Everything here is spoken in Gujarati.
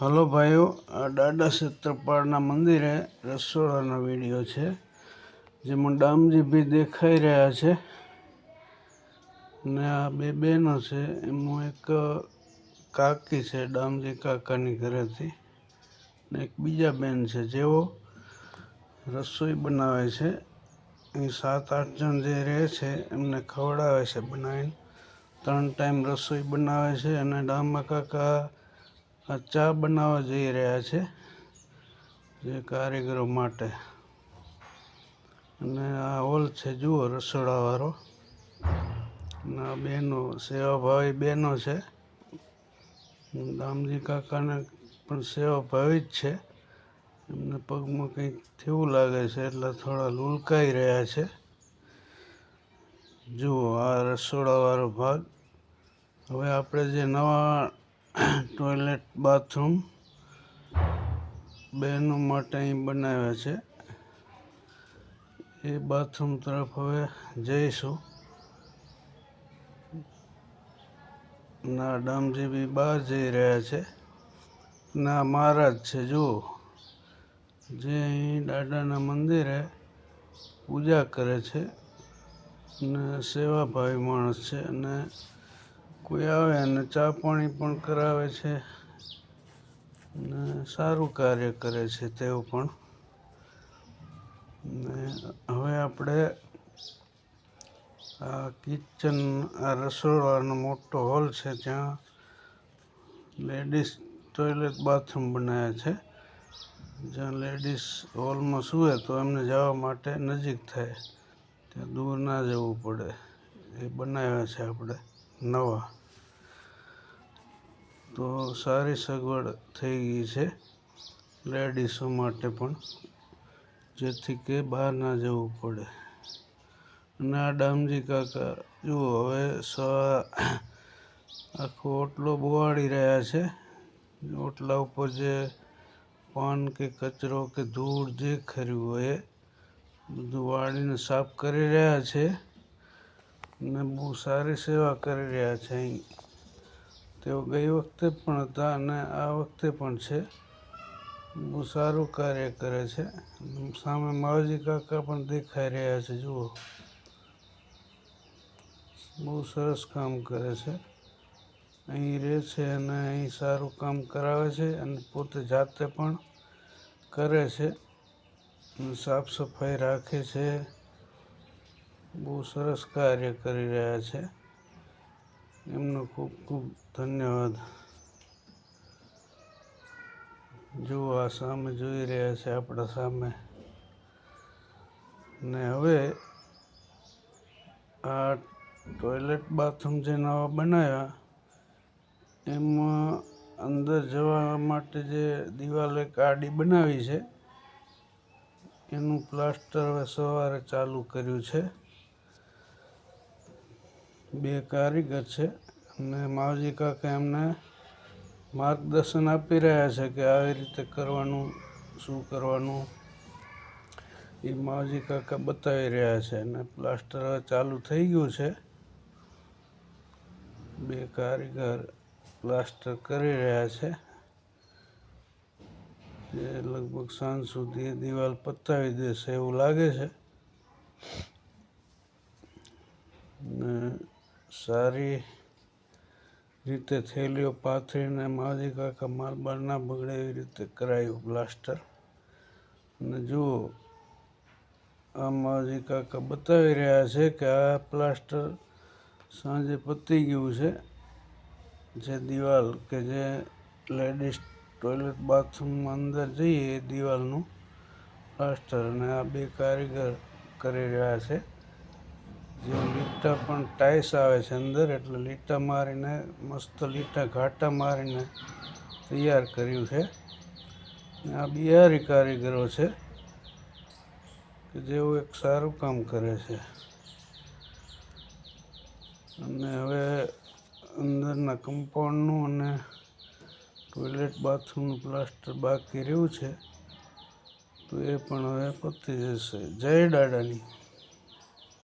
હલો ભાઈઓ, આ દાદા સત્રપાળના મંદિરે રસોડાનો વીડિયો છે, જેમાં ડામજી બી દેખાઈ રહ્યા છે. ને આ બે બહેનો છે એમાં એક કાકી છે, ડામજી કાકાની ઘરેથી. ને એક બીજા બેન છે, જેઓ રસોઈ બનાવે છે. અહીં સાત આઠ જણ જે રહે છે, એમને ખવડાવે છે, બનાવીને ત્રણ ટાઈમ રસોઈ બનાવે છે. અને ડામા કાકા આ ચા બનાવવા જઈ રહ્યા છે જે કારીગરો માટે. અને આ હોલ છે, જુઓ રસોડાવાળો અને આ બહેનો, સેવાભાવી બહેનો છે. દામજી કાકાને પણ સેવાભાવી જ છે. એમને પગમાં કંઈક થયું લાગે છે, એટલે થોડા લુલકાઈ રહ્યા છે. જુઓ આ રસોડાવાળો ભાગ. હવે આપણે જે નવા ટોયલેટ બાથરૂમ બહેનો માટે અહીં બનાવ્યા છે. એ બાથરૂમ તરફ હવે જઈશું. ના ડામજી બી બહાર જઈ રહ્યા છે. ના મહારાજ છે, જુઓ. જે અહીં દાદાના મંદિરે પૂજા કરે છે અને સેવાભાવી માણસ છે અને કોઈ આવે અને ચા પાણી પણ કરાવે છે ને સારું કાર્ય કરે છે તેઓ પણ. ને હવે આપણે આ કિચન આ રસોડાનો મોટો હોલ છે ત્યાં લેડીઝ ટોયલેટ બાથરૂમ બનાવ્યા છે. જ્યાં લેડીઝ હોલમાં સૂવે તો એમને જવા માટે નજીક થાય. ત્યાં દૂર ના જવું પડે. એ બનાવ્યા છે આપણે. નવા. તો સારી સગવડ થઈ ગઈ છે લેડીસો માટે પણ, જેથી કે બહાર ના જવું પડે. અને આ ડામજી કાકા, જુઓ હવે સવા આખો ઓટલો બોવાડી રહ્યા છે. ઓટલા ઉપર જે પાન કે કચરો કે ધૂળ જે ખર્યું હોય એ બધું વાળીને સાફ કરી રહ્યા છે. ને બહુ સારી સેવા કરી રહ્યા છે અહીં. તેઓ ગઈ વખતે પણ હતા અને આ વખતે પણ છે. બહુ સારું કાર્ય કરે છે. સામે માવજી કાકા પણ દેખાઈ રહ્યા છે, જુઓ. બહુ સરસ કામ કરે છે. અહીં રહે છે અને અહીં સારું કામ કરાવે છે અને પોતે જાતે પણ કરે છે. સાફ સફાઈ રાખે છે. બહુ સરસ કાર્ય કરી રહ્યા છે. એમનો ખૂબ ખૂબ ધન્યવાદ. જુઓ, આ સામે જોઈ રહ્યા છે આપણા સામે. ને હવે આ ટોયલેટ બાથરૂમ જે નવા બનાવ્યા, એમાં અંદર જવા માટે જે દિવાલ એક આડી બનાવી છે, એનું પ્લાસ્ટર હવે સવારે ચાલુ કર્યું છે. બે કારીગર છે અને માવજી કાકા એમને માર્ગદર્શન આપી રહ્યા છે કે આવી રીતે કરવાનું, શું કરવાનું, એ માવજી કાકા બતાવી રહ્યા છે અને પ્લાસ્ટર ચાલુ થઈ ગયું છે. બે કારીગર પ્લાસ્ટર કરી રહ્યા છે. જે લગભગ સાંજ સુધી દિવાલ પતાવી દેશે એવું લાગે છે. ને સારી રીતે થેલીઓ પાથરીને માજી કાકા માલબાર ના બગડે એવી રીતે કરાયું પ્લાસ્ટર અને જુઓ, આ માજી કાકા બતાવી રહ્યા છે કે આ પ્લાસ્ટર સાંજે પતી ગયું છે. જે દિવાલ કે જે લેડીઝ ટોયલેટ બાથરૂમમાં અંદર જઈએ એ દિવાલનું પ્લાસ્ટર અને આ બે કારીગર કરી રહ્યા છે. જે લીટા પણ ટાઈસ આવે છે અંદર, એટલે લીટા મારીને, મસ્ત લીટા ઘાટા મારીને તૈયાર કર્યું છે. આ બિહારી કારીગરો છે કે જેઓ એક સારું કામ કરે છે. અને હવે અંદરના કમ્પાઉન્ડનું અને ટોયલેટ બાથરૂમનું પ્લાસ્ટર બાકી રહ્યું છે, તો એ પણ હવે પતી જશે. જય દાદાની.